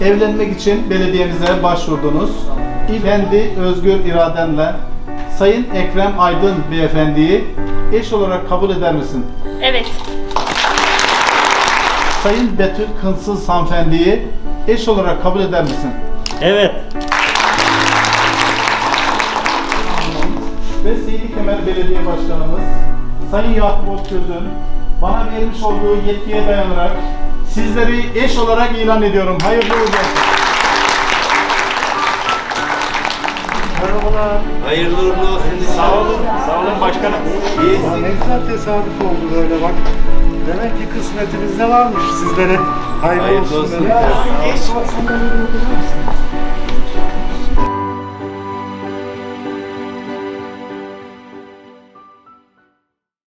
evlenmek için belediyemize başvurdunuz. Kendi özgür iradenle Sayın Ekrem Aydın beyefendiyi eş olarak kabul eder misin? Evet. Sayın Betül Kınsız hanımefendiyi eş olarak kabul eder misin? Evet. Ve Seydi Kemer Belediye Başkanımız Sayın Yakup Otgöz'ün bana vermiş olduğu yetkiye dayanarak sizleri eş olarak ilan ediyorum. Hayırlı uğurlu olsun. Merhabalar. Hayırlı uğurlu olsun. Sağ olun. Sağ olun başkanım. Ya ne güzel tesadüf oldu böyle bak. Demek ki kısmetimizde varmış sizlere. Hayırlı, Hayırlı olsun. olsun. Ya, Eş.